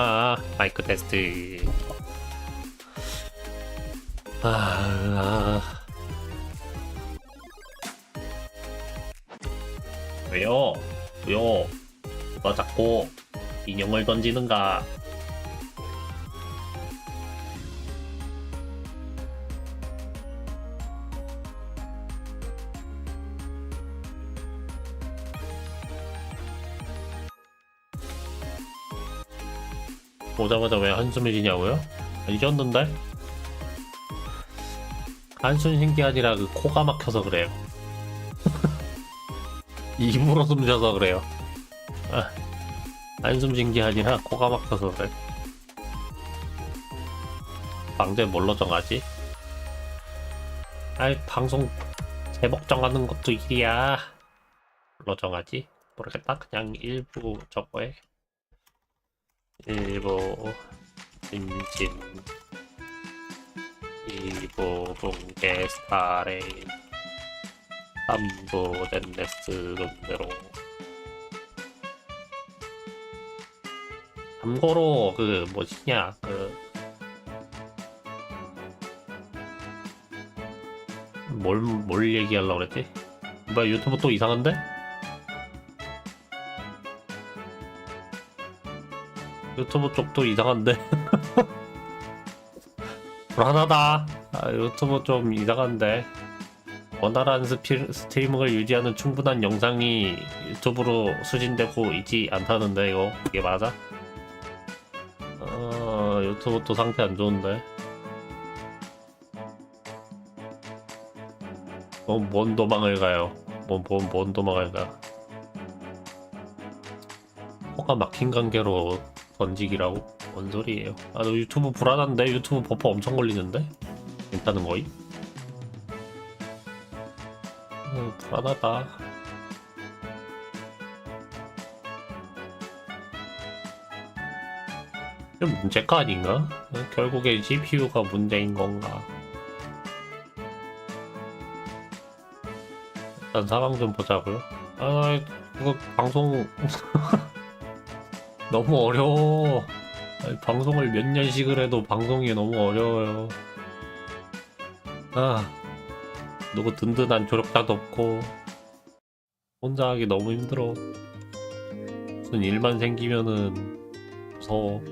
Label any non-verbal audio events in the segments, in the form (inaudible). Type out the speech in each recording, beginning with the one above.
아, 마이크 테스트. 아, 아. 왜요? 왜요? 누가 자꾸 인형을 던지는가? 오자마자 왜 한숨을 쉬냐고요? 안 쉬었는데? 한숨 쉰 게 아니라 그 코가 막혀서 그래요. (laughs) 입으로 숨 쉬어서 그래요. 아, 한숨 쉰 게 아니라 코가 막혀서 그래. 방제 뭘로 정하지? 아이, 방송 제목 정하는 것도 일이야. 뭘로 정하지? 모르겠다. 그냥 일부 저거에. 일부 임진 2부 붕괴 스타레인 3부 넷네스 룸대로 참고로 그 뭐지냐 그 뭘, 뭘 얘기하려고 그랬지? 뭐야 유튜브 또 이상한데? 유튜브 쪽도 이상한데? (laughs) 불안하다. 아, 유튜브 좀 이상한데. 원활한 스피, 스트리밍을 유지하는 충분한 영상이 유튜브로 수진되고 있지 않다는데 이거 이게 맞아? 어, 유튜브 또 상태 안 좋은데. 뭐, 뭔 도망을 가요? 뭔, 뭔, 뭔 도망을 가? 코가 막힌 관계로 던지기라고? 뭔 소리예요? 아, 너 유튜브 불안한데? 유튜브 버퍼 엄청 걸리는데? 괜찮은 거이? 음, 불안하다. 좀 문제가 아닌가? 어, 결국에 GPU가 문제인 건가? 일단 상황 좀 보자고요. 아, 이거 방송 (laughs) 너무 어려워. 방송을 몇 년씩을 해도 방송이 너무 어려워요. 아, 누구 든든한 조력자도 없고 혼자 하기 너무 힘들어. 무슨 일만 생기면은 무서워.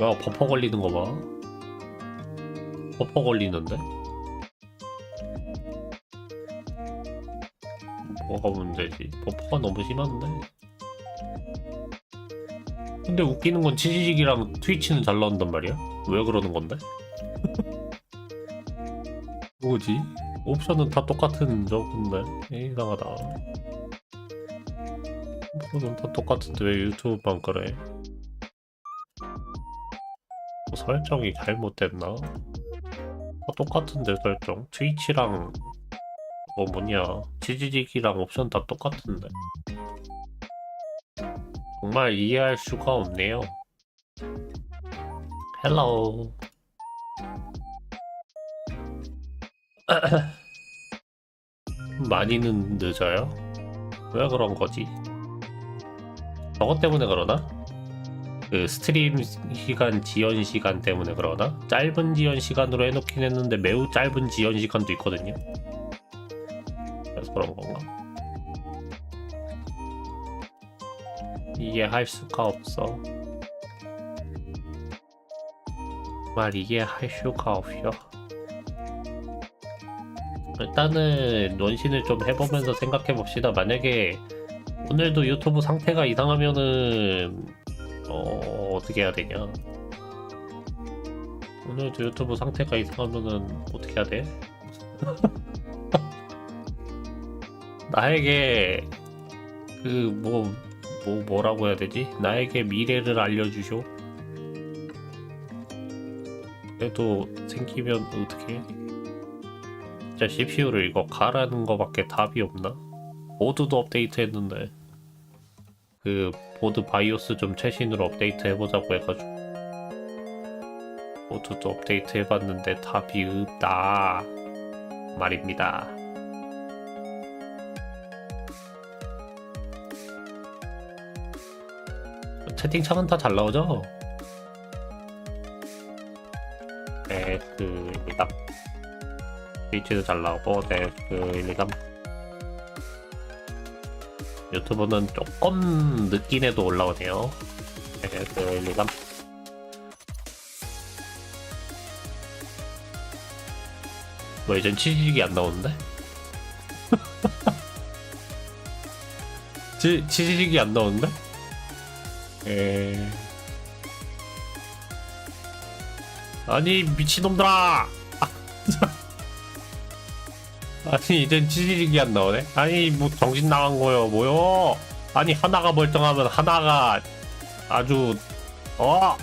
야, 버퍼 걸리는 거 봐. 버퍼 걸리는데? 뭐가 문제지? 버퍼가 너무 심한데? 근데 웃기는 건 치지직이랑 트위치는 잘 나온단 말이야? 왜 그러는 건데? (laughs) 뭐지? 옵션은 다 똑같은 저건데 이상하다 옵션은 다 똑같은데 왜 유튜브만 그래? 뭐 설정이 잘못됐나? 다 똑같은데 설정 트위치랑 뭐 뭐냐 치지직이랑 옵션 다 똑같은데 정말 이해할 수가 없네요. 헬로우. (coughs) 많이는 늦어요? 왜 그런 거지? 저것 때문에 그러나? 그 스트림 시간 지연 시간 때문에 그러나? 짧은 지연 시간으로 해놓긴 했는데 매우 짧은 지연 시간도 있거든요. 그래서 그런 건가? 이해할 수가 없어. 정말 이해할 수가 없어. 일단은 논신을 좀 해보면서 생각해 봅시다. 만약에 오늘도 유튜브 상태가 이상하면은 어 어떻게 해야 되냐? 오늘도 유튜브 상태가 이상하면은 어떻게 해야 돼? (laughs) 나에게 그뭐 뭐 뭐라고 해야 되지? 나에게 미래를 알려주쇼. 그래도 생기면 어떻게? 진짜 CPU를 이거 가라는 거밖에 답이 없나? 보드도 업데이트했는데 그 보드 바이오스 좀 최신으로 업데이트 해보자고 해가지고 보드도 업데이트 해봤는데 답이 없다 말입니다. 채팅창은 다 잘 나오죠? 네, 그, 딱. 트위치도 잘 나오고, 네, 그, 1, 2, 3. 유튜브는 조금 늦긴 해도 올라오네요. 네, 그, 1, 2, 3. 뭐, 이젠 치즈직이 안 나오는데? (laughs) 치, 치즈직이 안 나오는데? 에... 아니 미친놈들아! (laughs) 아니 이젠 치즈직이 안 나오네? 아니 뭐 정신 나간 거요 뭐요? 아니 하나가 멀쩡하면 하나가 아주 어?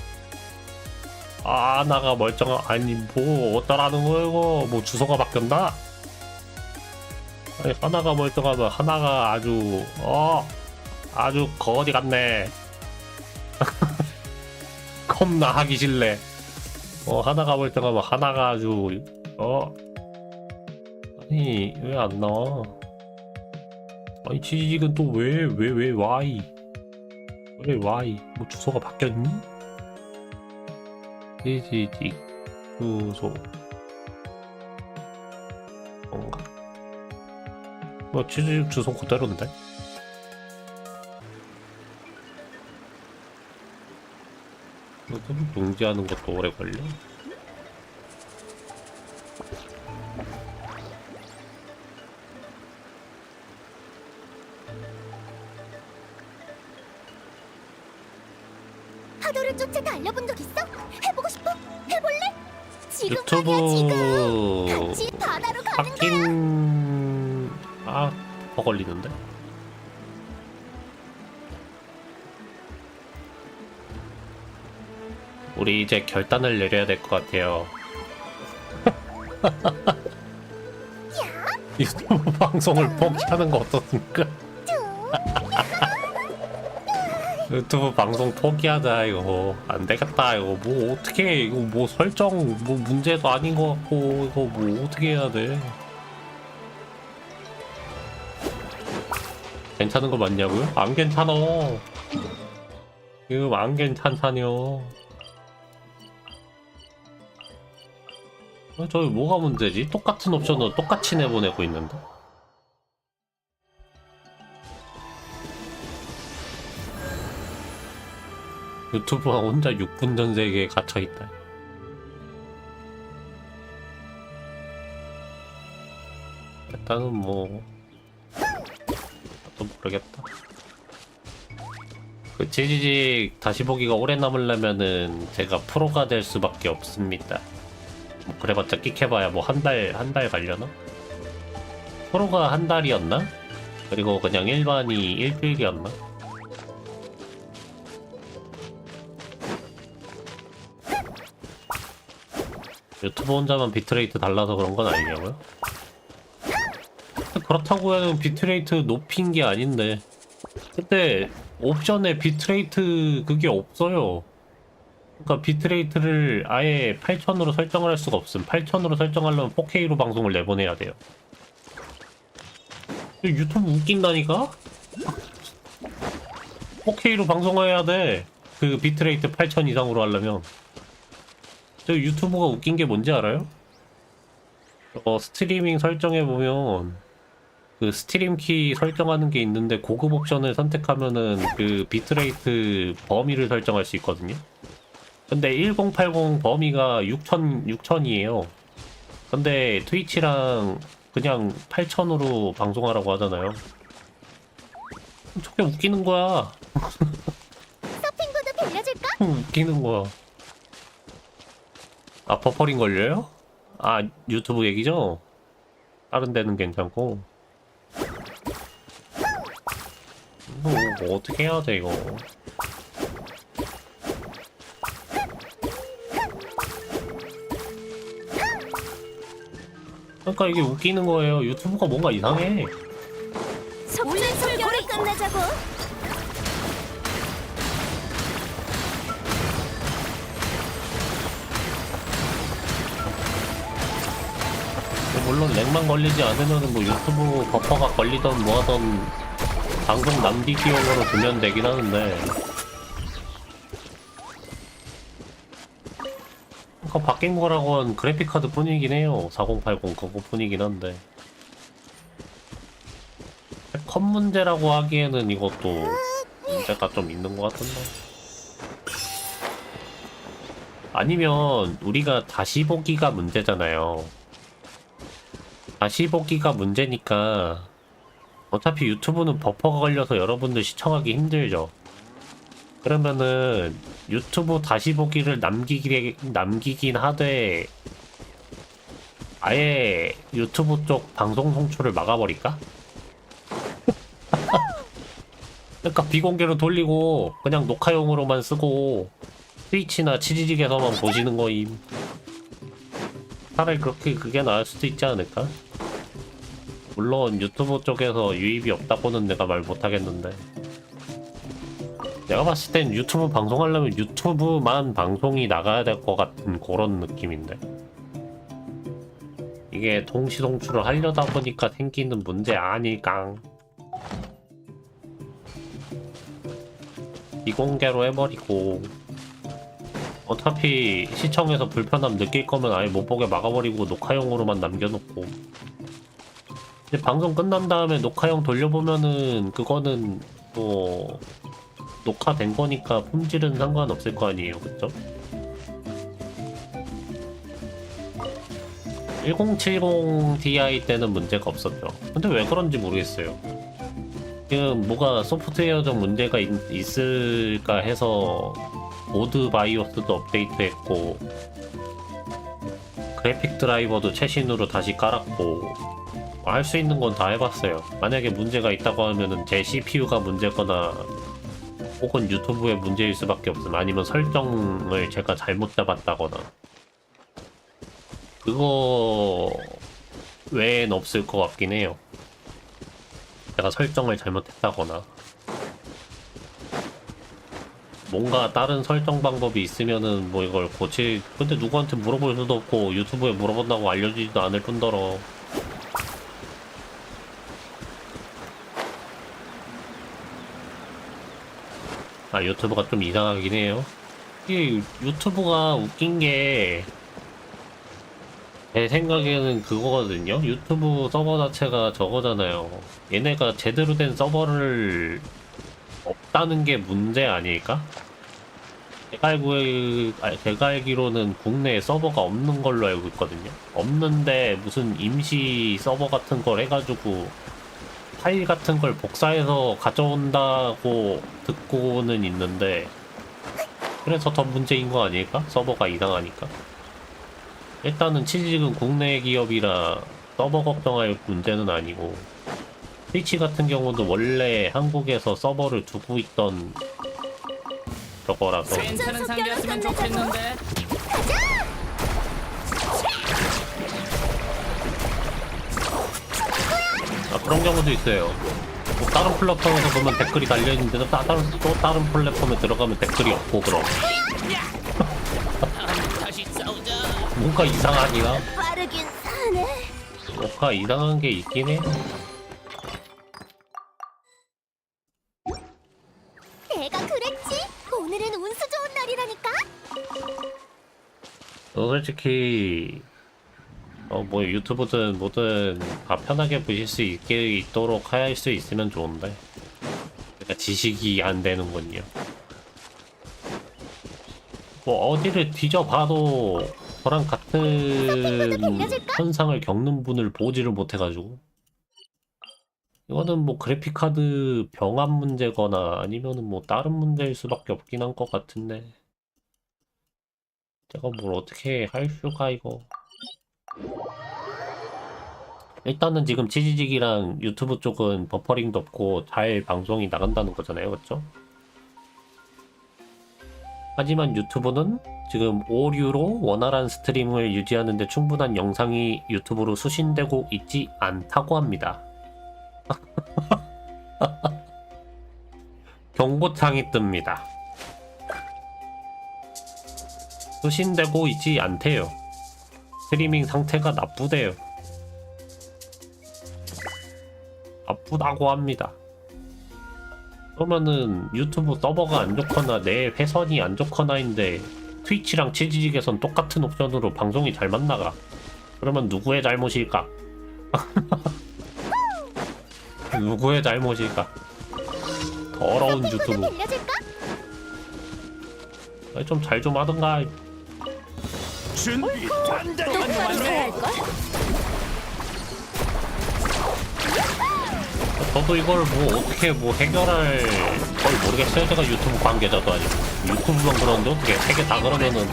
아, 하나가 멀쩡한 아니 뭐 어떠라는 거예요 이거 뭐 주소가 바뀌었나? 아니 하나가 멀쩡하면 하나가 아주 어 아주 거지 같네 (laughs) 겁나 하기 싫네. 어 하나가 멀쩡하면 하나가 아주 어? 아니 왜 안 나와? 아니 지직은 또 왜 왜왜 와이 왜 와이 뭐 주소가 바뀌었니? 지직 주소. 뭔가. 뭐 지직 주소 그대로인데 유튜브 공지하는 것도 오래 걸려? 파도를 쫓아 달려본 적 있어? 해보고 싶어? 해볼래? 지금 말이야 지금 유튜브 같이 바다로 가는 거야 바뀐 아 더 걸리는데? 우리 이제 결단을 내려야 될 것 같아요. (laughs) 유튜브 방송을 포기하는 거 어떻습니까? (laughs) 유튜브 방송 포기하자 이거 안 되겠다 이거 뭐 어떻게 이거 뭐 설정 뭐 문제도 아닌 것 같고 이거 뭐 어떻게 해야 돼? 괜찮은 거 맞냐고요? 안 괜찮아. 지금 안 괜찮다뇨. 저기 뭐가 문제지? 똑같은 옵션으로 똑같이 내보내고 있는데. 유튜브가 혼자 6분 전 세계에 갇혀있다. 일단은 뭐, 또 모르겠다. 그 지지직 다시 보기가 오래 남으려면은 제가 프로가 될 수밖에 없습니다. 뭐 그래봤자 끽해봐야 뭐 한 달, 한 달 갈려나? 프로가 한 달이었나? 그리고 그냥 일반이 일주일이었나? 유튜브 혼자만 비트레이트 달라서 그런 건 아니냐고요? 그렇다고 해도 비트레이트 높인 게 아닌데 근데 옵션에 비트레이트 그게 없어요 그러니까 비트레이트를 아예 8000으로 설정을 할 수가 없음 8000으로 설정하려면 4K로 방송을 내보내야 돼요 유튜브 웃긴다니까? 4K로 방송해야 돼 그 비트레이트 8000 이상으로 하려면 저 유튜브가 웃긴 게 뭔지 알아요? 어, 스트리밍 설정해 보면 그 스트림 키 설정하는 게 있는데 고급 옵션을 선택하면은 그 비트레이트 범위를 설정할 수 있거든요. 근데 1080 범위가 6000 6000이에요. 근데 트위치랑 그냥 8000으로 방송하라고 하잖아요. 저게 웃기는 거야. (laughs) 서핑보드 빌려줄까? 웃기는 거야. 아, 버퍼링 걸려요? 아, 유튜브 얘기죠? 다른 데는 괜찮고. 이거 뭐 어떻게 해야 돼, 이거. 그러니까 이게 웃기는 거예요. 유튜브가 뭔가 이상해. 오늘 설교를 끝내자고 물론 렉만 걸리지 않으면 뭐 유튜브 버퍼가 걸리던 뭐하던 방송 낭비 비용으로 두면 되긴 하는데 바뀐 거라고는 그래픽카드 뿐이긴 해요. 4080 그거 뿐이긴 한데. 컷 문제라고 하기에는 이것도 문제가 좀 있는 것 같은데. 아니면 우리가 다시 보기가 문제잖아요. 다시 보기가 문제니까 어차피 유튜브는 버퍼가 걸려서 여러분들 시청하기 힘들죠 그러면은 유튜브 다시 보기를 남기기, 남기긴 하되 아예 유튜브 쪽 방송 송출을 막아버릴까? (laughs) 그러니까 비공개로 돌리고 그냥 녹화용으로만 쓰고 트위치나 치지직에서만 보시는 거임 차라리 그렇게 그게 나을 수도 있지 않을까? 물론 유튜브 쪽에서 유입이 없다고는 내가 말 못하겠는데 내가 봤을 땐 유튜브 방송하려면 유튜브만 방송이 나가야 될 것 같은 그런 느낌인데. 이게 동시 송출을 하려다 보니까 생기는 문제 아닐까? 비공개로 해버리고. 어차피 시청에서 불편함 느낄 거면 아예 못 보게 막아버리고 녹화용으로만 남겨놓고. 방송 끝난 다음에 녹화용 돌려보면은 그거는 뭐 녹화된 거니까 품질은 상관없을 거 아니에요, 그쵸? 1070 Ti 때는 문제가 없었죠. 근데 왜 그런지 모르겠어요. 지금 뭐가 소프트웨어적 문제가 있, 있을까 해서 모드 바이오스도 업데이트했고 그래픽 드라이버도 최신으로 다시 깔았고 할 수 있는 건 다 해봤어요. 만약에 문제가 있다고 하면은 제 CPU가 문제거나 혹은 유튜브의 문제일 수밖에 없음. 아니면 설정을 제가 잘못 잡았다거나. 그거 외엔 없을 것 같긴 해요. 제가 설정을 잘못했다거나. 뭔가 다른 설정 방법이 있으면은 뭐 이걸 고칠, 근데 누구한테 물어볼 수도 없고 유튜브에 물어본다고 알려주지도 않을 뿐더러 아 유튜브가 좀 이상하긴 해요. 이게 유튜브가 웃긴 게 제 생각에는 그거거든요. 유튜브 서버 자체가 저거잖아요. 얘네가 제대로 된 서버를 없다는 게 문제 아닐까? 제가 알고, 아, 제가 알기로는 국내에 서버가 없는 걸로 알고 있거든요. 없는데 무슨 임시 서버 같은 걸 해가지고 파일 같은 걸 복사해서 가져온다고 듣고는 있는데 그래서 더 문제인 거 아닐까? 서버가 이상하니까. 일단은 치즈직은 국내 기업이라 서버 걱정할 문제는 아니고 트위치 같은 경우도 원래 한국에서 서버를 두고 있던 저거라서. 괜찮은 상대였으면 좋겠는데 그런 경우도 있어요. 뭐 다른 플랫폼에서 보면 댓글이 달려있는데 또 다른, 또 다른 플랫폼에 들어가면 댓글이 없고 그럼 (laughs) 뭔가 빠르긴 하네. 뭔가 이상한 게 있긴 해. 내가 그랬지. 오늘은 운수 좋은 날이라니까. 저 솔직히 어 뭐 유튜브든 뭐든 다 편하게 보실 수 있게 있도록 할 수 있으면 좋은데 그러니까 지식이 안 되는군요. 뭐 어디를 뒤져봐도 저랑 같은? 현상을 겪는 분을 보지를 못해가지고 이거는 뭐 그래픽 카드 병합 문제거나 아니면은 뭐 다른 문제일 수밖에 없긴 한 것 같은데 제가 뭘 어떻게 할 수가 이거 일단은 지금 치지직이랑 유튜브 쪽은 버퍼링도 없고 잘 방송이 나간다는 거잖아요 그쵸? 하지만 유튜브는 지금 오류로 원활한 스트림을 유지하는 데 충분한 영상이 유튜브로 수신되고 있지 않다고 합니다. (laughs) 경고창이 뜹니다. 수신되고 있지 않대요. 스트리밍 상태가 나쁘대요. 나쁘다고 합니다. 그러면은 유튜브 서버가 안 좋거나 내 회선이 안 좋거나인데 트위치랑 치즈직에선 똑같은 옵션으로 방송이 잘 맞나가 그러면 누구의 잘못일까? (laughs) 누구의 잘못일까? 더러운 좀 유튜브 빌려줄까? 좀잘좀 하던가 준비 똑바로 할걸? 저도 이걸 뭐 어떻게 뭐 해결할 걸 모르겠어요. 제가 유튜브 관계자도 아니고 유튜브만 그러는데 어떻게 세 개 다 그러면은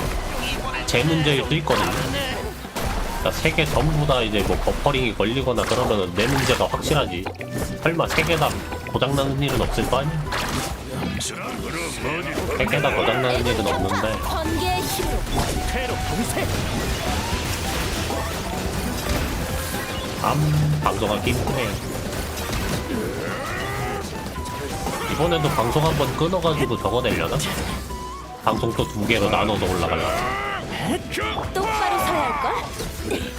제 문제일 수 있거든요. 그러니까 세 개 전부 다 이제 뭐 버퍼링이 걸리거나 그러면은 내 문제가 확실하지. 설마 세 개 다 고장 나는 일은 없을 거 아니야? 세 개 다 고장 나는 일은 없는데 힘으로 퇴로 봉쇄 참 방송하기 힘드네요. 이번에도 방송 한번 끊어가지고 저거 내려나? 방송 또 두 개로 나눠서 올라가려나? 똑바로 서야 할걸?